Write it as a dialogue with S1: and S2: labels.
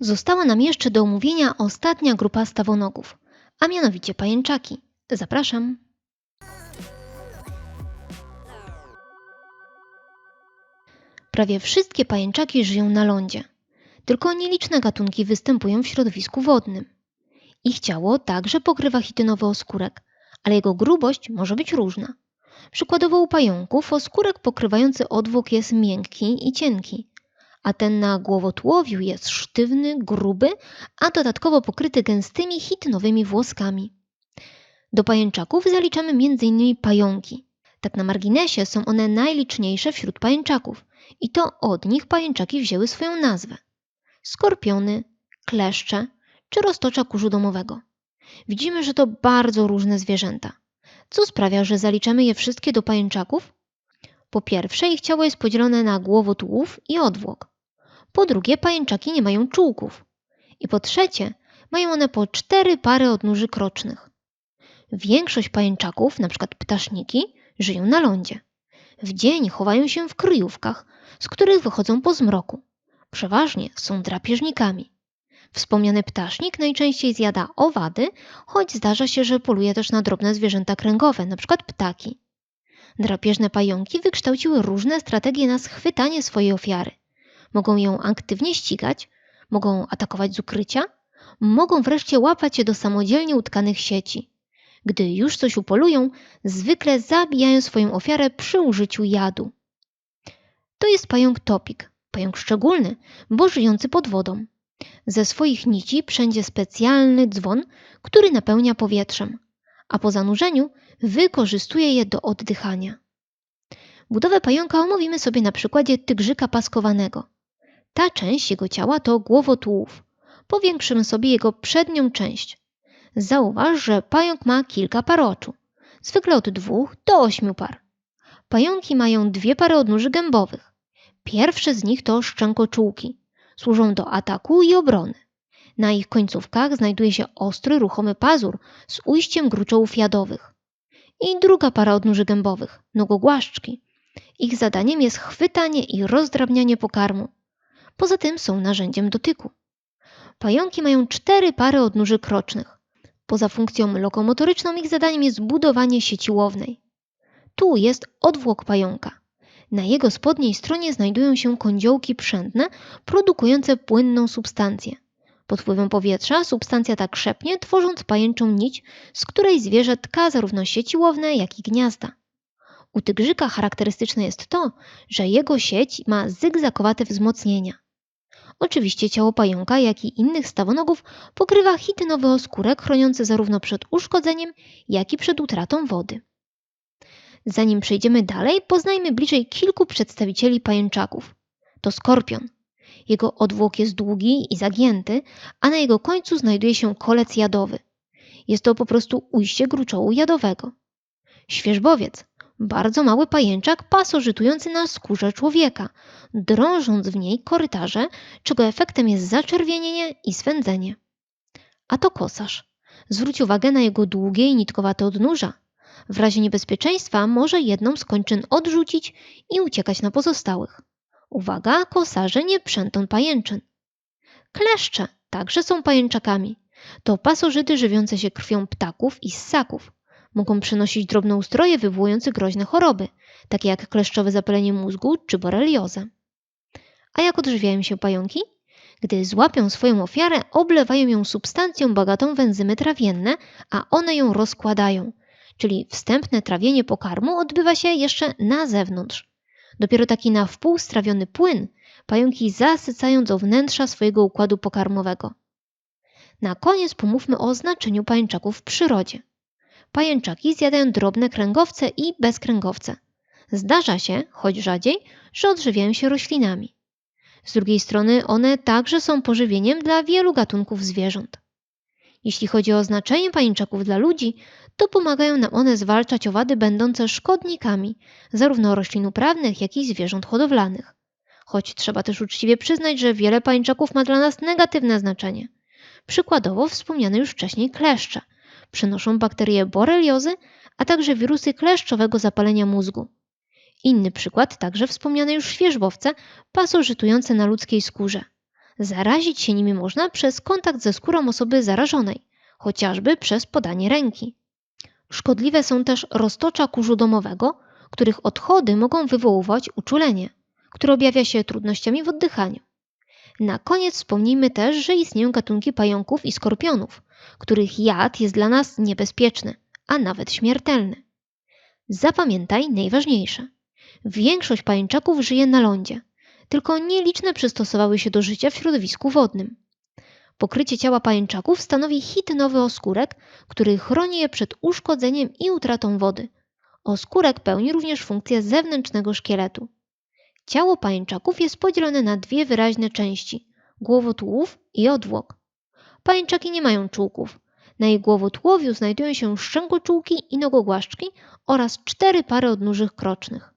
S1: Została nam jeszcze do omówienia ostatnia grupa stawonogów, a mianowicie pajęczaki. Zapraszam. Prawie wszystkie pajęczaki żyją na lądzie. Tylko nieliczne gatunki występują w środowisku wodnym. Ich ciało także pokrywa chitynowy oskórek, ale jego grubość może być różna. Przykładowo u pająków oskórek pokrywający odwłok jest miękki i cienki, a ten na głowotułowiu jest sztywny, gruby, a dodatkowo pokryty gęstymi chitynowymi włoskami. Do pajęczaków zaliczamy m.in. pająki. Tak na marginesie są one najliczniejsze wśród pajęczaków i to od nich pajęczaki wzięły swoją nazwę. Skorpiony, kleszcze czy roztocza kurzu domowego. Widzimy, że to bardzo różne zwierzęta. Co sprawia, że zaliczamy je wszystkie do pajęczaków? Po pierwsze, ich ciało jest podzielone na głowotułów i odwłok. Po drugie, pajęczaki nie mają czułków. I po trzecie, mają one po cztery pary odnóży krocznych. Większość pajęczaków, np. ptaszniki, żyją na lądzie. W dzień chowają się w kryjówkach, z których wychodzą po zmroku. Przeważnie są drapieżnikami. Wspomniany ptasznik najczęściej zjada owady, choć zdarza się, że poluje też na drobne zwierzęta kręgowe, np. ptaki. Drapieżne pająki wykształciły różne strategie na schwytanie swojej ofiary. Mogą ją aktywnie ścigać, mogą atakować z ukrycia, mogą wreszcie łapać się do samodzielnie utkanych sieci. Gdy już coś upolują, zwykle zabijają swoją ofiarę przy użyciu jadu. To jest pająk topik, pająk szczególny, bo żyjący pod wodą. Ze swoich nici wszędzie specjalny dzwon, który napełnia powietrzem, a po zanurzeniu wykorzystuje je do oddychania. Budowę pająka omówimy sobie na przykładzie tygrzyka paskowanego. Ta część jego ciała to głowotułów. Powiększymy sobie jego przednią część. Zauważ, że pająk ma kilka par oczu, zwykle od dwóch do ośmiu par. Pająki mają dwie pary odnóży gębowych. Pierwsze z nich to szczękoczułki. Służą do ataku i obrony. Na ich końcówkach znajduje się ostry, ruchomy pazur z ujściem gruczołów jadowych. I druga para odnóży gębowych, nogogłaszczki. Ich zadaniem jest chwytanie i rozdrabnianie pokarmu. Poza tym są narzędziem dotyku. Pająki mają cztery pary odnóży krocznych. Poza funkcją lokomotoryczną ich zadaniem jest budowanie sieci łownej. Tu jest odwłok pająka. Na jego spodniej stronie znajdują się kądziołki przędne produkujące płynną substancję. Pod wpływem powietrza substancja ta krzepnie, tworząc pajęczą nić, z której zwierzę tka zarówno sieci łowne, jak i gniazda. U tygrzyka charakterystyczne jest to, że jego sieć ma zygzakowate wzmocnienia. Oczywiście ciało pająka, jak i innych stawonogów pokrywa chitynowy oskórek chroniący zarówno przed uszkodzeniem, jak i przed utratą wody. Zanim przejdziemy dalej, poznajmy bliżej kilku przedstawicieli pajęczaków. To skorpion. Jego odwłok jest długi i zagięty, a na jego końcu znajduje się kolec jadowy. Jest to po prostu ujście gruczołu jadowego. Świeżbowiec. Bardzo mały pajęczak pasożytujący na skórze człowieka, drążąc w niej korytarze, czego efektem jest zaczerwienienie i swędzenie. A to kosarz. Zwróć uwagę na jego długie i nitkowate odnóża. W razie niebezpieczeństwa może jedną z kończyn odrzucić i uciekać na pozostałych. Uwaga, kosarze nie przętą pajęczyn. Kleszcze także są pajęczakami. To pasożyty żywiące się krwią ptaków i ssaków. Mogą przynosić drobne ustroje wywołujące groźne choroby, takie jak kleszczowe zapalenie mózgu czy boreliozę. A jak odżywiają się pająki? Gdy złapią swoją ofiarę, oblewają ją substancją bogatą w enzymy trawienne, a one ją rozkładają, czyli wstępne trawienie pokarmu odbywa się jeszcze na zewnątrz. Dopiero taki na wpół strawiony płyn pająki zasycają do wnętrza swojego układu pokarmowego. Na koniec pomówmy o znaczeniu pajęczaków w przyrodzie. Pajęczaki zjadają drobne kręgowce i bezkręgowce. Zdarza się, choć rzadziej, że odżywiają się roślinami. Z drugiej strony one także są pożywieniem dla wielu gatunków zwierząt. Jeśli chodzi o znaczenie pajęczaków dla ludzi, to pomagają nam one zwalczać owady będące szkodnikami zarówno roślin uprawnych, jak i zwierząt hodowlanych. Choć trzeba też uczciwie przyznać, że wiele pajęczaków ma dla nas negatywne znaczenie. Przykładowo wspomniane już wcześniej kleszcze. Przenoszą bakterie boreliozy, a także wirusy kleszczowego zapalenia mózgu. Inny przykład, także wspomniane już świeżbowce, pasożytujące na ludzkiej skórze. Zarazić się nimi można przez kontakt ze skórą osoby zarażonej, chociażby przez podanie ręki. Szkodliwe są też roztocza kurzu domowego, których odchody mogą wywoływać uczulenie, które objawia się trudnościami w oddychaniu. Na koniec wspomnijmy też, że istnieją gatunki pająków i skorpionów, których jad jest dla nas niebezpieczny, a nawet śmiertelny. Zapamiętaj najważniejsze. Większość pajęczaków żyje na lądzie, tylko nieliczne przystosowały się do życia w środowisku wodnym. Pokrycie ciała pajęczaków stanowi chitynowy oskórek, który chroni je przed uszkodzeniem i utratą wody. Oskórek pełni również funkcję zewnętrznego szkieletu. Ciało pajęczaków jest podzielone na dwie wyraźne części głowotułów i odwłok. Pajęczaki nie mają czułków. Na ich głowotłowiu znajdują się szczękoczułki i nogogłaszczki oraz cztery pary odnóżych krocznych.